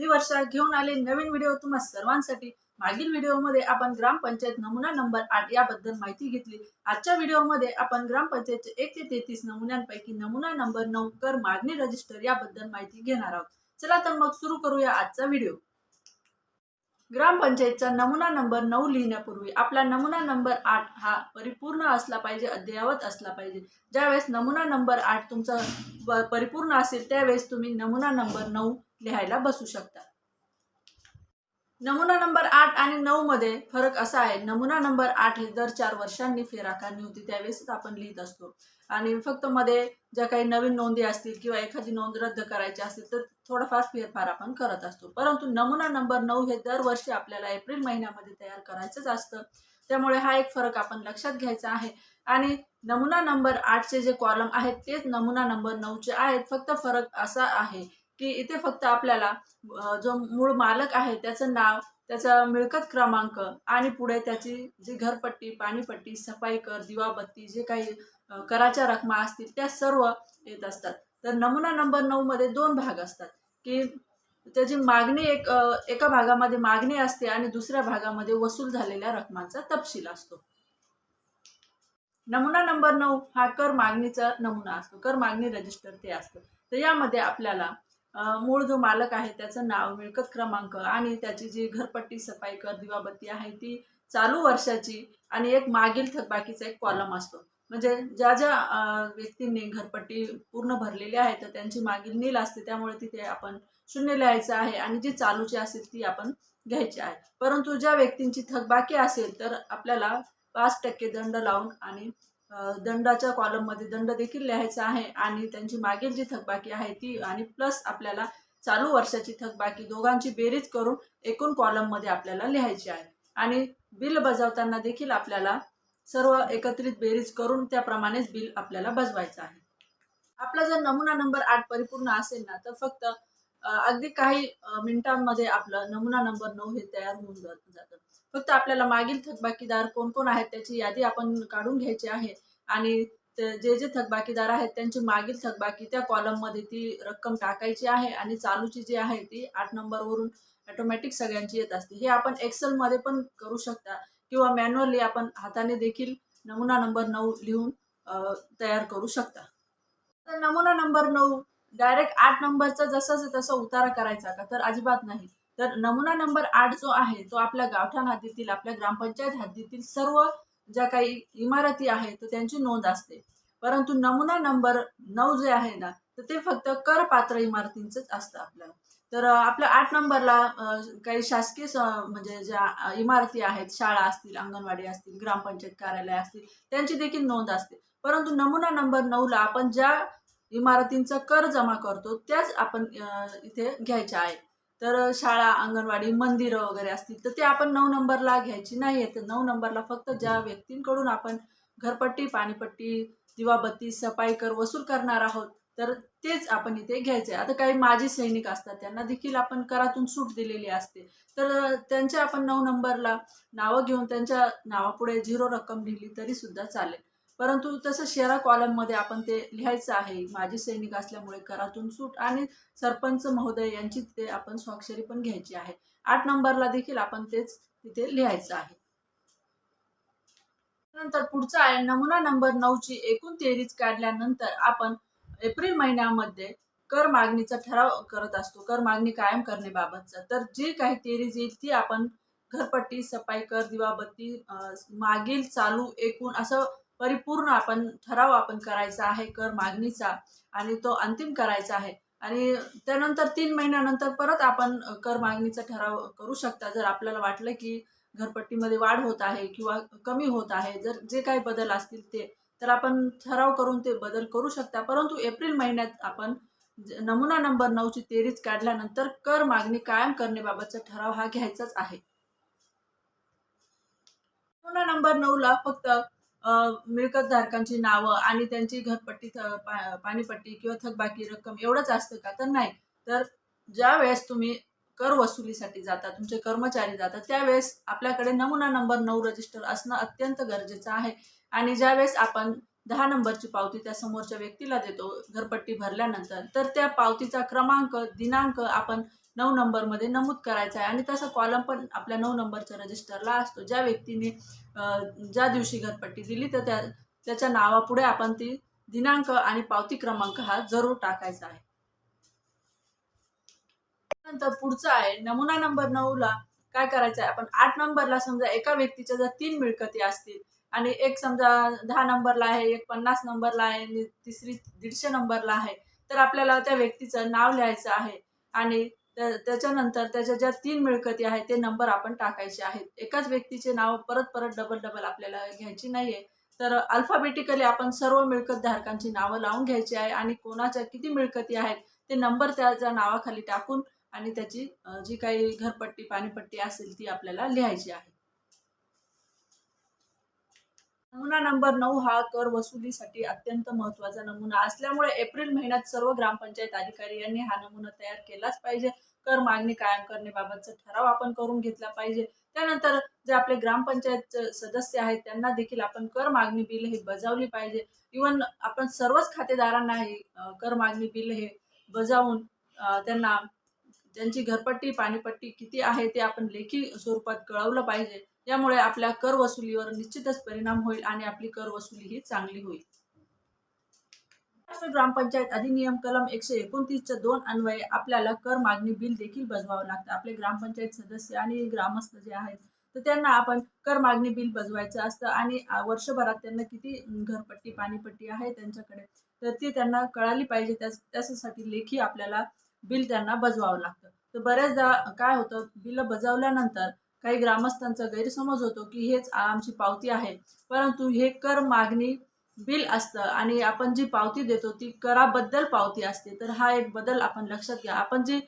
मी वर्षा घेऊन आले नवीन व्हिडिओ तुम्हा सर्वांसाठी. मागील व्हिडिओमध्ये आपण ग्रामपंचायत नमुना नंबर आठ याबद्दल माहिती घेतली. आजच्या व्हिडिओमध्ये आपण ग्रामपंचायतचे एक ते तेहतीस नमुन्यांपैकी नमुना नंबर नऊ कर मागणी रजिस्टर याबद्दल माहिती घेणार आहोत. चला तर मग सुरू करूया आजचा व्हिडिओ ग्रामपंचायतचा नमुना नंबर नऊ लिहिण्यापूर्वी आपला नमुना नंबर आठ हा परिपूर्ण असला पाहिजे अद्ययावत असला पाहिजे. ज्यावेळेस नमुना नंबर आठ तुमचा परिपूर्ण असेल त्यावेळेस तुम्ही नमुना नंबर नऊ लिहायला बसू शकता. नमुना नंबर आठ आणि नऊ मध्ये फरक असा आहे. नमुना नंबर आठ हे दर चार वर्षांनी फेराकारणी होती. त्यावेळेसच आपण लिहित असतो. आणि फक्त मध्ये ज्या काही नवीन नोंदी असतील किंवा एखादी नोंद रद्द करायची असतील तर थोडाफार फेरफार आपण करत असतो. परंतु नमुना नंबर नऊ हे दरवर्षी आपल्याला एप्रिल महिन्यामध्ये तयार करायचंच असतं. त्यामुळे हा एक फरक आपण लक्षात घ्यायचा आहे. आणि नमुना नंबर आठचे जे कॉलम आहेत तेच नमुना नंबर नऊचे आहेत. फक्त फरक असा आहे की इथे फक्त आपल्याला जो मूळ मालक आहे त्याचं नाव त्याचा मिळकत क्रमांक आणि पुढे त्याची जी घरपट्टी पाणीपट्टी सफाई कर दिवाबत्ती जे काही कराच्या रकमा असतील त्या सर्व येत असतात. तर नमुना नंबर नऊमध्ये दोन भाग असतात की त्याची मागणी एक एका भागामध्ये मागणी असते आणि दुसऱ्या भागामध्ये वसूल झालेल्या रकमांचा तपशील असतो. नमुना नंबर नऊ हा कर मागणीचा नमुना असतो कर मागणी रजिस्टर ते असतं. तर यामध्ये आपल्याला मूळ जो मालक आहे त्याचं नाव मिळकत क्रमांक आणि त्याची जी घरपट्टी सफाई कर दिवाबत्ती आहे ती चालू वर्षाची आणि एक मागील थकबाकीचा एक कॉलम असतो. म्हणजे ज्या ज्या व्यक्तींनी घरपट्टी पूर्ण भरलेली आहे तर त्यांची मागील नील असते त्यामुळे तिथे आपण शून्य लिहायचं आहे आणि जी चालूची असेल ती आपण घ्यायची आहे. परंतु ज्या व्यक्तींची थकबाकी असेल तर आपल्याला पाच टक्के दंड लावून आणि दंडाच्या कॉलममध्ये दंड देखील लिहायचा आहे आणि त्यांची मागील जी थकबाकी आहे ती आणि प्लस आपल्याला चालू वर्षाची थकबाकी दोघांची बेरीज करून एकूण कॉलममध्ये आपल्याला लिहायची आहे. आणि बिल बजावताना देखील आपल्याला सर्व एकत्रित बेरीज करून त्याप्रमाणेच बिल आपल्याला बजवायचं आहे. आपला जर नमुना नंबर आठ परिपूर्ण असेल ना तर फक्त अगदी काही मिनिटांमध्ये आपलं नमुना नंबर नऊ हे तयार होऊन जात- जातं. फक्त आपल्याला मागील थकबाकीदार कोण कोण आहेत त्याची यादी आपण काढून घ्यायची आहे. आणि जे जे थकबाकीदार आहेत त्यांची मागील थकबाकी त्या कॉलममध्ये ती रक्कम टाकायची आहे आणि चालूची जी आहे ती आठ नंबरवरून ऑटोमॅटिक सगळ्यांची येत असते. हे आपण एक्सेलमध्ये पण करू शकता किंवा मॅन्युअली आपण हाताने देखील नमुना नंबर नऊ लिहून तयार करू शकता. तर नमुना नंबर नऊ डायरेक्ट आठ नंबरचा जसाच तसा उतारा करायचा का? तर अजिबात नाही. तर नमुना नंबर आठ जो आहे तो आपल्या गावठाण हद्दीतील आपल्या ग्रामपंचायत हद्दीतील सर्व ज्या काही इमारती आहेत तर त्यांची नोंद असते. परंतु नमुना नंबर नऊ जे आहे ना तर ते फक्त करपात्र इमारतींचंच असतं आपल्याला. तर आपल्या आठ नंबरला काही शासकीय स- म्हणजे ज्या इमारती आहेत शाळा असतील अंगणवाडी असतील ग्रामपंचायत कार्यालय असतील त्यांची देखील नोंद असते. परंतु नमुना नंबर नऊला आपण ज्या इमारतींचा कर जमा करतो त्याच आपण इथे घ्यायच्या आहे. तर शाळा अंगणवाडी मंदिरं वगैरे असतील तर ते आपण नऊ नंबरला घ्यायची नाही आहे तर नऊ नंबरला फक्त ज्या व्यक्तींकडून आपण घरपट्टी पाणीपट्टी दिवाबत्ती सफाई कर वसूल करणार आहोत तर तेच आपण इथे घ्यायचे आता काही माजी सैनिक असतात त्यांना देखील आपण करातून सूट दिलेली असते. तर त्यांच्या आपण नऊ नंबरला नावं घेऊन त्यांच्या नावापुढे झिरो रक्कम लिहिली तरी सुद्धा चालेल. परंतु तसं शेरा कॉलममध्ये आपण ते लिहायचं आहे. माजी सैनिक असल्यामुळे करातून सूट आणि सरपंच महोदय यांची ते आपण स्वाक्षरी पण घ्यायची आहे. आठ नंबरला देखील आपण तेच तिथे लिहायचं आहे. नंतर पुढचा आहे. नमुना नंबर नऊची एकूण तेरीज काढल्यानंतर आपण एप्रिल महिन्यामध्ये कर मागणीचा ठराव करत असतो. कर मागणी कायम करण्याबाबतचा. तर जी काही तेरीज येईल ती आपण घरपट्टी सफाई कर दिवाबत्ती मागील चालू एकूण असं परिपूर्ण आपण ठराव आपण करायचा आहे कर मागणीचा आणि तो अंतिम करायचा आहे. आणि त्यानंतर तीन महिन्यानंतर परत आपण कर मागणीचा ठराव करू शकता. जर आपल्याला वाटलं की घरपट्टीमध्ये वाढ होत आहे किंवा कमी होत आहे जर जे काही बदल असतील ते तर आपण ठराव करून ते बदल करू शकता. परंतु एप्रिल महिन्यात आपण नमुना नंबर नऊची तेरीज काढल्यानंतर कर मागणी कायम करण्याबाबतचा ठराव हा घ्यायचाच आहे. नमुना नंबर नऊला फक्त मिळकतधारकांची नावं आणि त्यांची घरपट्टी थ- पा- पाणीपट्टी किंवा थकबाकी रक्कम एवढंच असतं का? तर नाही. तर ज्या वेळेस तुम्ही कर वसुलीसाठी जाता तुमचे कर्मचारी जातात त्यावेळेस आपल्याकडे नमुना नंबर नऊ रजिस्टर असणं अत्यंत गरजेचं आहे. आणि ज्यावेळेस आपण दहा नंबरची पावती त्या समोरच्या व्यक्तीला देतो घरपट्टी भरल्यानंतर तर त्या पावतीचा क्रमांक दिनांक आपण नऊ नंबरमध्ये नमूद करायचा आहे. आणि तसा कॉलम पण आपल्या नऊ नंबरच्या रजिस्टरला असतो. ज्या व्यक्तीने ज्या दिवशी घरपट्टी दिली तर त्या त्याच्या नावापुढे आपण ती दिनांक आणि पावती क्रमांक हा जरूर टाकायचा आहे. नंतर पुढचा आहे नमुना नंबर नऊला काय करायचं आहे? आपण आठ नंबरला समजा एका व्यक्तीच्या जर तीन मिळकती असतील आणि एक समजा दहा नंबरला आहे एक पन्नास नंबरला आहे आणि तिसरी दीडशे नंबरला आहे तर आपल्याला त्या व्यक्तीचं नाव लिहायचं आहे. आणि त्याच्यानंतर त्याच्या ज्या तीन मिळकती आहेत ते नंबर आपण टाकायचे आहेत. एकाच व्यक्तीचे नाव परत परत डबल डबल आपल्याला घ्यायची नाही आहे तर अल्फाबेटिकली आपण सर्व मिळकत धारकांची नावं लावून घ्यायची आहे आणि कोणाच्या किती मिळकती आहेत ते नंबर त्याच्या नावाखाली टाकून आणि त्याची जी काही घरपट्टी पाणीपट्टी असेल ती आपल्याला लिहायची आहे. नमुना नंबर नऊ हा कर वसुलीसाठी अत्यंत महत्त्वाचा नमुना असल्यामुळे एप्रिल महिन्यात सर्व ग्रामपंचायत अधिकारी यांनी हा नमुना तयार केलाच पाहिजे. कर मागणी कायम करण्याबाबतचा ठराव आपण करून घेतला पाहिजे. त्यानंतर जे आपले ग्रामपंचायत सदस्य आहेत त्यांना देखील आपण कर मागणी बिल हे बजावली पाहिजे. इवन आपण सर्वच खातेदारांना हे कर मागणी बिल हे बजावून त्यांना त्यांची घरपट्टी पाणीपट्टी किती आहे ते आपण लेखी स्वरूपात कळवलं पाहिजे. यामुळे आपल्या कर वसुलीवर निश्चितच परिणाम होईल आणि आपली कर वसुली ही चांगली होईल. महाराष्ट्र ग्रामपंचायत अधिनियम कलम एकशे एकोणतीसच्या दोन अन्वये आपल्याला कर मागणी बिल देखील बजवावं लागतं. आपले ग्रामपंचायत सदस्य आणि ग्रामस्थ जे आहेत तर त्यांना आपण कर मागणी बिल बजवायचं असतं आणि वर्षभरात त्यांना किती घरपट्टी पाणीपट्टी आहे त्यांच्याकडे तर ती त्यांना कळाली पाहिजे. त्याच त्याच्यासाठी लेखी आपल्याला बिल त्यांना बजवावं लागतं. तर बऱ्याचदा काय होतं बिल बजावल्यानंतर काही ग्रामस्थांचा गैरसमज होतो की हेच आमची पावती आहे. परंतु हे कर मागणी बिल असतं आणि आपण जी पावती देतो ती कराबद्दल पावती असते. तर हा एक बदल आपण लक्षात घ्या. आपण जी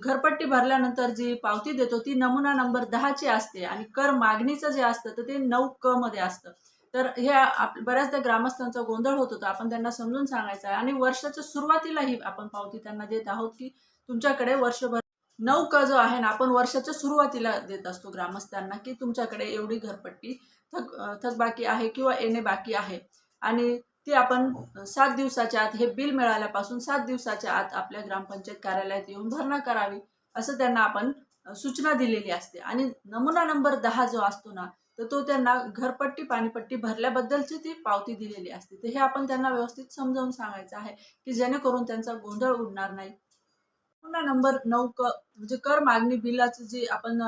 घरपट्टी भरल्यानंतर जी पावती देतो ती नमुना नंबर दहाची असते आणि कर मागणीचं जे असतं तर ते नऊ क मध्ये असतं. तर हे आप बऱ्याचदा ग्रामस्थांचा गोंधळ होत होता. आपण त्यांना समजून सांगायचं आहे आणि वर्षाच्या सुरुवातीलाही आपण पावती त्यांना देत आहोत की तुमच्याकडे वर्षभर नऊ जो आहे ना. आपण वर्षाच्या सुरुवातीला देत असतो ग्रामस्थांना की तुमच्याकडे एवढी घरपट्टी थक थकबाकी आहे किंवा येणे बाकी आहे. आणि ती आपण सात दिवसाच्या आत हे बिल मिळाल्यापासून सात दिवसाच्या आत आपल्या ग्रामपंचायत कार्यालयात येऊन भरणा करावी असं त्यांना आपण सूचना दिलेली असते. आणि नमुना नंबर दहा जो असतो ना तर तो त्यांना घरपट्टी पाणीपट्टी भरल्याबद्दलची ती पावती दिलेली असते. तर हे आपण त्यांना व्यवस्थित समजावून सांगायचं आहे की जेणेकरून त्यांचा गोंधळ उडणार नाही. नंबर नऊ क म्हणजे कर मागणी बिलाचं जे आपण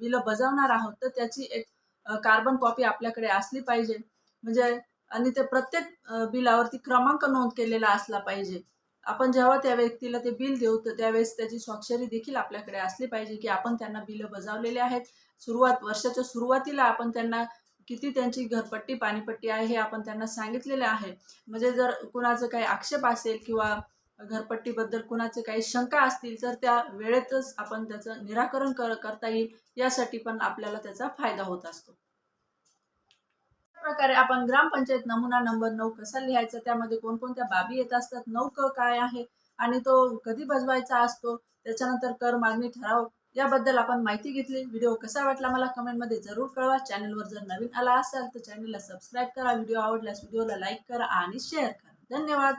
बिलं बजावणार आहोत तर त्याची एक कार्बन कॉपी आपल्याकडे असली पाहिजे. म्हणजे आणि ते प्रत्येक बिलावरती क्रमांक नोंद केलेला असला पाहिजे. आपण जेव्हा त्या व्यक्तीला ते बिल देऊ तर त्यावेळेस त्याची स्वाक्षरी देखील आपल्याकडे असली पाहिजे की आपण त्यांना बिलं बजावलेले आहेत. सुरुवात वर्षाच्या सुरुवातीला आपण त्यांना किती त्यांची घरपट्टी पाणीपट्टी आहे हे आपण त्यांना सांगितलेले आहे. म्हणजे जर कुणाचं काही आक्षेप असेल किंवा घरपट्टीबद्दल कुणाचे काही शंका असतील तर त्या वेळेतच आपण त्याचं निराकरण कर करता येईल. यासाठी पण आपल्याला त्याचा फायदा होत असतो. प्रकारे आपण ग्रामपंचायत नमुना नंबर नऊ कसा लिहायचा त्यामध्ये कोणकोणत्या बाबी येत असतात नऊ क काय आहे आणि तो कधी बजवायचा असतो त्याच्यानंतर कर मागणी ठराव याबद्दल आपण माहिती घेतली. व्हिडिओ कसा वाटला मला कमेंटमध्ये जरूर कळवा. चॅनलवर जर नवीन आला असाल तर चॅनलला सबस्क्राईब करा. व्हिडिओ आवडल्यास व्हिडिओला लाईक करा आणि शेअर करा. धन्यवाद.